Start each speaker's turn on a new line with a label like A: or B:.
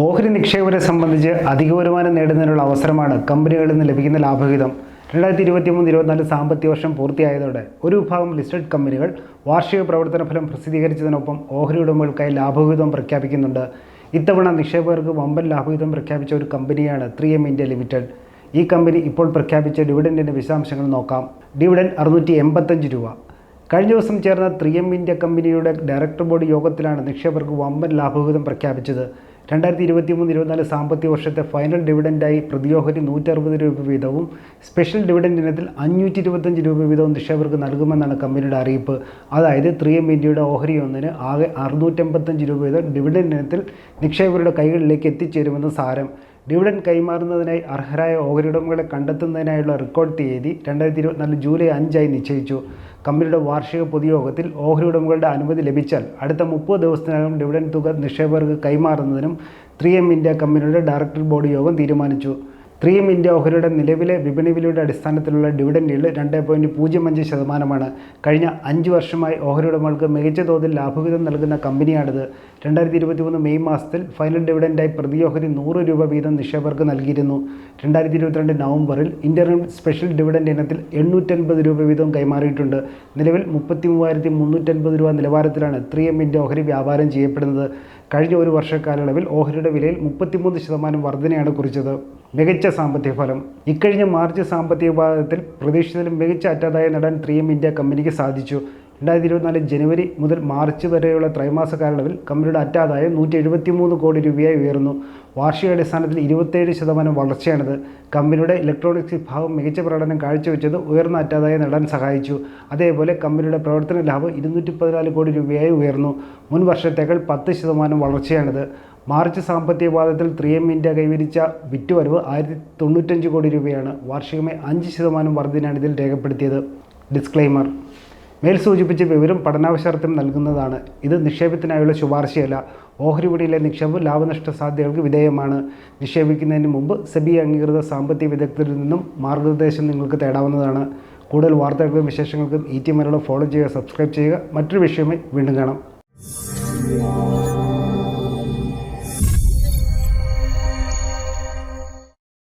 A: ഓഹരി നിക്ഷേപരെ സംബന്ധിച്ച് അധിക വരുമാനം നേടുന്നതിനുള്ള അവസരമാണ് കമ്പനികളിൽ നിന്ന് ലഭിക്കുന്ന ലാഭവിഹിതം. രണ്ടായിരത്തി ഇരുപത്തി മൂന്ന് ഇരുപത്തിനാല് സാമ്പത്തിക വർഷം പൂർത്തിയായതോടെ ഒരു വിഭാഗം ലിസ്റ്റഡ് കമ്പനികൾ വാർഷിക പ്രവർത്തന ഫലം പ്രസിദ്ധീകരിച്ചതിനൊപ്പം ഓഹരി ഉടമകൾക്കായി ലാഭവിഹിതം പ്രഖ്യാപിക്കുന്നുണ്ട്. ഇത്തവണ നിക്ഷേപകർക്ക് വമ്പൻ ലാഭവിഹിതം പ്രഖ്യാപിച്ച ഒരു കമ്പനിയാണ് ത്രീ എം ഇന്ത്യ ലിമിറ്റഡ്. ഈ കമ്പനി ഇപ്പോൾ പ്രഖ്യാപിച്ച ഡിവിഡന്റിന്റെ വിശദാംശങ്ങൾ നോക്കാം. ഡിവിഡൻ അറുന്നൂറ്റി എൺപത്തഞ്ച് രൂപ. കഴിഞ്ഞ ദിവസം ചേർന്ന ത്രീ എം ഇന്ത്യ കമ്പനിയുടെ ഡയറക്ടർ ബോർഡ് യോഗത്തിലാണ് നിക്ഷേപകർക്ക് വമ്പൻ ലാഭവിഹിതം പ്രഖ്യാപിച്ചത്. രണ്ടായിരത്തി ഇരുപത്തി മൂന്ന് ഇരുപത്തിനാല് സാമ്പത്തിക വർഷത്തെ ഫൈനൽ ഡിവിഡൻഡായി പ്രതിയോഹരി നൂറ്ററുപത് രൂപ വീതവും സ്പെഷ്യൽ ഡിവിഡൻഡ് ഇനത്തിൽ അഞ്ഞൂറ്റി ഇരുപത്തഞ്ച് രൂപ വീതവും നിക്ഷേപകർക്ക് നൽകുമെന്നാണ് കമ്പനിയുടെ അറിയിപ്പ്. അതായത് ത്രീ എം ഇന്ത്യയുടെ ഓഹരി ഒന്നിന് ആകെ അറുന്നൂറ്റമ്പത്തഞ്ച് രൂപ വീതം ഡിവിഡൻഡ് ഇനത്തിൽ നിക്ഷേപകരുടെ കൈകളിലേക്ക് എത്തിച്ചേരുമെന്ന് സാരം. ഡിവിഡൻ കൈമാറുന്നതിനായി അർഹരായ ഓഹരി ഉടമകളെ കണ്ടെത്തുന്നതിനായുള്ള റെക്കോർഡ് തീയതി രണ്ടായിരത്തി ഇരുപത്തിനാല് ജൂലൈ അഞ്ചായി നിശ്ചയിച്ചു. കമ്പനിയുടെ വാർഷിക പൊതുയോഗത്തിൽ ഓഹരി ഉടമകളുടെ അനുമതി ലഭിച്ചാൽ അടുത്ത മുപ്പത് ദിവസത്തിനകം ഡിവിഡൻ തുക നിക്ഷേപകർക്ക് കൈമാറുന്നതിനും ത്രീ എം ഇന്ത്യ കമ്പനിയുടെ ഡയറക്ടർ ബോർഡ് യോഗം തീരുമാനിച്ചു. ത്രീ ഇന്ത്യ ഓഹരിയുടെ നിലവിലെ വിപണി വിലയുടെ അടിസ്ഥാനത്തിലുള്ള ഡിവിഡൻഡ് yield രണ്ട് പോയിന്റ് പൂജ്യം അഞ്ച് ശതമാനമാണ്. കഴിഞ്ഞ അഞ്ച് വർഷമായി ഓഹരി ഉടമകൾക്ക് മികച്ച തോതിൽ ലാഭവിഹിതം നൽകുന്ന കമ്പനിയാണിത്. രണ്ടായിരത്തി ഇരുപത്തി മൂന്ന് മെയ് മാസത്തിൽ ഫൈനൽ ഡിവിഡൻഡായി പ്രതി ഓഹരി നൂറ് രൂപ വീതം നിക്ഷേപകർക്ക് നൽകിയിരുന്നു. രണ്ടായിരത്തി ഇരുപത്തിരണ്ട് നവംബറിൽ ഇന്റർനെറ്റ് സ്പെഷ്യൽ ഡിവിഡൻഡ് ഇനത്തിൽ എണ്ണൂറ്റൻപത് രൂപ വീതം കൈമാറിയിട്ടുണ്ട്. നിലവിൽ മുപ്പത്തി മൂവായിരത്തി മുന്നൂറ്റൻപത് രൂപ നിലവാരത്തിലാണ് ത്രീ എം ഇന്ത്യ ഓഹരി വ്യാപാരം ചെയ്യപ്പെടുന്നത്. കഴിഞ്ഞ ഒരു വർഷക്കാലയളവിൽ ഓഹരിയുടെ വിലയിൽ മുപ്പത്തിമൂന്ന് ശതമാനം വർധനയാണ് കുറിച്ചത്. മികച്ച സാമ്പത്തിക ഫലം. ഇക്കഴിഞ്ഞ മാർച്ച് സാമ്പത്തിക വിഭാഗത്തിൽ പ്രതീക്ഷിച്ചതിലും മികച്ച അറ്റാദായം നേടാൻ ത്രീ എം ഇന്ത്യ കമ്പനിക്ക് സാധിച്ചു. രണ്ടായിരത്തി ഇരുപത്തിനാല് ജനുവരി മുതൽ മാർച്ച് വരെയുള്ള ത്രൈമാസ കാലയളവിൽ കമ്പനിയുടെ അറ്റാദായം നൂറ്റി എഴുപത്തി മൂന്ന് കോടി രൂപയായി ഉയർന്നു. വാർഷികാടിസ്ഥാനത്തിൽ ഇരുപത്തേഴ് ശതമാനം വളർച്ചയാണിത്. കമ്പനിയുടെ ഇലക്ട്രോണിക്സ് വിഭാഗം മികച്ച പ്രകടനം കാഴ്ചവെച്ചത് ഉയർന്ന അറ്റാദായം നേടാൻ സഹായിച്ചു. അതേപോലെ കമ്പനിയുടെ പ്രവർത്തന ലാഭം ഇരുന്നൂറ്റി പതിനാല് കോടി രൂപയായി ഉയർന്നു. മുൻ വർഷത്തേക്കാൾ പത്ത് ശതമാനം വളർച്ചയാണിത്. മാർച്ച് സാമ്പത്തിക പാദത്തിൽ ത്രീ എം ഇന്ത്യ കൈവരിച്ച വിറ്റുവരവ് ആയിരത്തി തൊണ്ണൂറ്റഞ്ച് കോടി രൂപയാണ്. വാർഷികമായി അഞ്ച് ശതമാനം വർധനയാണ് ഇതിൽ രേഖപ്പെടുത്തിയത്. ഡിസ്ക്ലെയിമർ മേൽ സൂചിപ്പിച്ച വിവരം പഠനാവശ്യാർത്ഥം നൽകുന്നതാണ്. ഇത് നിക്ഷേപത്തിനായുള്ള ശുപാർശയല്ല. ഓഹരി വിപണിയിലെ നിക്ഷേപം ലാഭനഷ്ട സാധ്യതകൾക്ക് വിധേയമാണ്. നിക്ഷേപിക്കുന്നതിന് മുമ്പ് സെബി അംഗീകൃത സാമ്പത്തിക വിദഗ്ധരിൽ നിന്നും മാർഗനിർദ്ദേശം നിങ്ങൾക്ക് തേടാവുന്നതാണ്. കൂടുതൽ വാർത്തകൾക്കും വിശേഷങ്ങൾക്കും ഈ ടി മലയാളം ഫോളോ ചെയ്യുക സബ്സ്ക്രൈബ് ചെയ്യുക. മറ്റൊരു വിഷയമായി വീണ്ടും കാണാം.